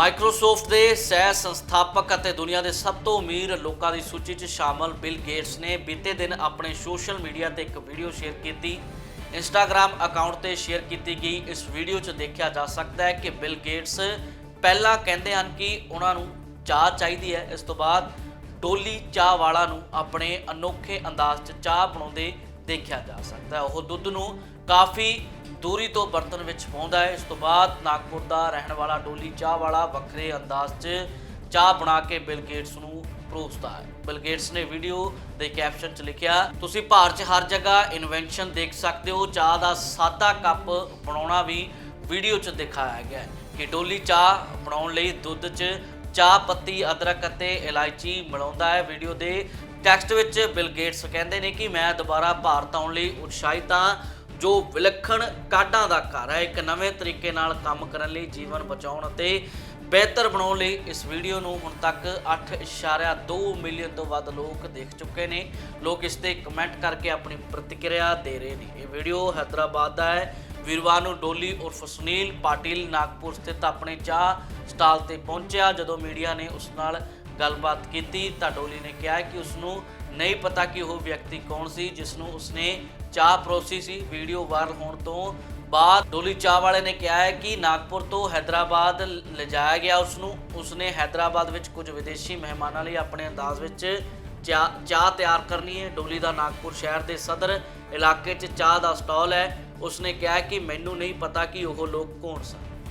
Microsoft ਦੇ ਸਹਿ ਸੰਸਥਾਪਕ ਅਤੇ ਦੁਨੀਆ ਦੇ ਸਭ ਤੋਂ ਅਮੀਰ ਲੋਕਾਂ ਦੀ ਸੂਚੀ 'ਚ ਸ਼ਾਮਲ ਬਿਲ ਗੇਟਸ ਨੇ ਬੀਤੇ ਦਿਨ ਆਪਣੇ ਸੋਸ਼ਲ ਮੀਡੀਆ ਤੇ ਇੱਕ ਵੀਡੀਓ ਸ਼ੇਅਰ ਕੀਤੀ। ਇੰਸਟਾਗ੍ਰam ਅਕਾਊਂਟ ਤੇ ਸ਼ੇਅਰ ਕੀਤੀ ਗਈ। ਇਸ ਵੀਡੀਓ 'ਚ ਦੇਖਿਆ ਜਾ ਸਕਦਾ ਹੈ ਕਿ ਬਿਲ ਗੇਟਸ ਪਹਿਲਾਂ ਕਹਿੰਦੇ ਹਨ ਕਿ ਉਹਨਾਂ ਨੂੰ ਚਾਹ ਚਾਹੀਦੀ ਹੈ। ਇਸ ਤੋਂ ਬਾਅਦ ਡੋਲੀ ਚਾਹ ਵਾਲਾ ਨੂੰ ਆਪਣੇ ਅਨੋਖੇ ਅੰਦਾਜ਼ 'ਚ ਚਾਹ ਬਣਾਉਂਦੇ ਦੇਖਿਆ ਜਾ ਸਕਦਾ ਹੈ। ਉਹ ਦੁੱਧ ਨੂੰ ਕਾਫੀ ਦੂਰੀ ਤੋਂ ਬਰਤਨ ਵਿੱਚ ਪਾਉਂਦਾ ਹੈ। ਇਸ ਤੋਂ ਬਾਅਦ ਨਾਗਪੁਰ ਦਾ ਰਹਿਣ ਵਾਲਾ ਡੋਲੀ ਚਾਹ ਵਾਲਾ ਵੱਖਰੇ ਅੰਦਾਜ਼ 'ਚ ਚਾਹ ਬਣਾ ਕੇ ਬਿਲ ਗੇਟਸ ਨੂੰ ਪਰੋਸਦਾ ਹੈ। ਬਿਲ ਗੇਟਸ ਨੇ ਵੀਡੀਓ ਦੇ ਕੈਪਸ਼ਨ 'ਚ ਲਿਖਿਆ, ਤੁਸੀਂ ਭਾਰਤ 'ਚ ਹਰ ਜਗ੍ਹਾ ਇਨਵੈਂਸ਼ਨ ਦੇਖ ਸਕਦੇ ਹੋ। ਚਾਹ ਦਾ ਸਾਦਾ ਕੱਪ ਬਣਾਉਣਾ ਵੀ ਵੀਡੀਓ 'ਚ ਦਿਖਾਇਆ ਗਿਆ ਹੈ ਕਿ ਡੋਲੀ ਚਾਹ ਬਣਾਉਣ ਲਈ ਦੁੱਧ 'ਚ ਚਾਹ ਪੱਤੀ, ਅਦਰਕ ਅਤੇ ਇਲਾਇਚੀ ਮਿਲਾਉਂਦਾ ਹੈ। ਵੀਡੀਓ ਦੇ ਟੈਕਸਟ ਵਿੱਚ ਬਿਲ ਗੇਟਸ ਕਹਿੰਦੇ ਨੇ ਕਿ ਮੈਂ ਦੁਬਾਰਾ ਭਾਰਤ ਆਉਣ ਲਈ ਉਤਸ਼ਾਹਿਤ ਹਾਂ। ਜੋ ਵਿਲੱਖਣ ਕਾਢਾਂ ਦਾ ਘਰ ਹੈ, ਇੱਕ ਨਵੇਂ ਤਰੀਕੇ ਨਾਲ ਕੰਮ ਕਰਨ ਲਈ, ਜੀਵਨ ਬਚਾਉਣ ਅਤੇ ਬਿਹਤਰ ਬਣਾਉਣ ਲਈ ਇਸ ਵੀਡੀਓ ਨੂੰ ਹੁਣ ਤੱਕ 8.2 ਮਿਲੀਅਨ ਤੋਂ ਵੱਧ ਲੋਕ ਦੇਖ ਚੁੱਕੇ ਨੇ। ਲੋਕ ਇਸ ਤੇ ਕਮੈਂਟ ਕਰਕੇ ਆਪਣੀ ਪ੍ਰਤੀਕਿਰਿਆ ਦੇ ਰਹੇ ਨੇ। ਇਹ ਵੀਡੀਓ ਹੈਦਰਾਬਾਦ ਦਾ ਹੈ। ਵੀਰਵਾਰ ਨੂੰ ਡੋਲੀ ਉਰਫ ਸੁਨੀਲ ਪਾਟਿਲ ਨਾਗਪੁਰ ਸਥਿਤ ਆਪਣੇ ਚਾਹ ਸਟਾਲ ਤੇ ਪਹੁੰਚਿਆ। ਜਦੋਂ ਮੀਡੀਆ ਨੇ ਉਸ ਨਾਲ ਗੱਲਬਾਤ ਕੀਤੀ ਤਾਂ ਡੋਲੀ ਨੇ ਕਿਹਾ ਕਿ ਉਸ ਨੂੰ ਨਹੀਂ ਪਤਾ ਕਿ ਉਹ ਵਿਅਕਤੀ ਕੌਣ ਸੀ ਜਿਸ ਨੂੰ ਉਸਨੇ ਚਾਹ ਪਰੋਸੀ ਸੀ। ਵੀਡੀਓ ਵਾਇਰਲ ਹੋਣ ਤੋਂ ਬਾਅਦ ਡੋਲੀ ਚਾਹ ਵਾਲੇ ਨੇ ਕਿਹਾ ਹੈ ਕਿ ਨਾਗਪੁਰ ਤੋਂ ਹੈਦਰਾਬਾਦ ਲਿਜਾਇਆ ਗਿਆ ਉਸ ਨੂੰ ਉਸਨੇ ਹੈਦਰਾਬਾਦ ਵਿੱਚ ਕੁਝ ਵਿਦੇਸ਼ੀ ਮਹਿਮਾਨਾਂ ਲਈ ਆਪਣੇ ਅੰਦਾਜ਼ ਵਿੱਚ ਚਾਹ ਚਾਹ ਤਿਆਰ ਕਰਨੀ ਹੈ। ਡੋਲੀ ਦਾ ਨਾਗਪੁਰ ਸ਼ਹਿਰ ਦੇ ਸਦਰ ਇਲਾਕੇ 'ਚ ਚਾਹ ਦਾ ਸਟਾਲ ਹੈ। ਉਸਨੇ ਕਿਹਾ ਕਿ ਮੈਨੂੰ ਨਹੀਂ ਪਤਾ ਕਿ ਉਹ ਲੋਕ ਕੌਣ ਸਨ।